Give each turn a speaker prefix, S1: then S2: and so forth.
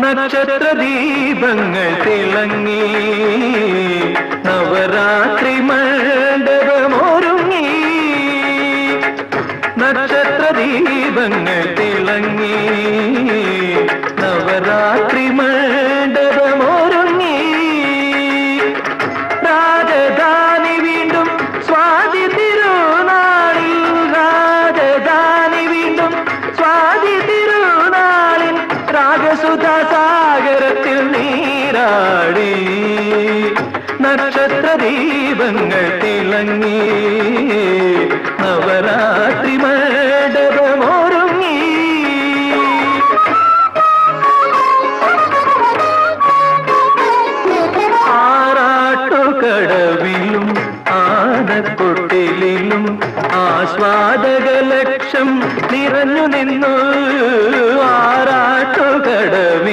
S1: നക്ഷത്ര ദീപങ്ങൾ തിളങ്ങി. നവരാത്രി മണ്ഡപമൊരുങ്ങി. നക്ഷത്ര ദീപങ്ങൾ തിളങ്ങി. നവരാത്രി നീരാടി നക്ഷത്ര ദീപങ്ങൾ തിളങ്ങി നവരാത്രി മണ്ഡപമൊരുങ്ങി ആറാട്ടുകടവിലും ആനക്കൊട്ടിലും ആസ്വാദക ലക്ഷം നിറഞ്ഞു നിന്നു. ആറാട്ടുകടവിൽ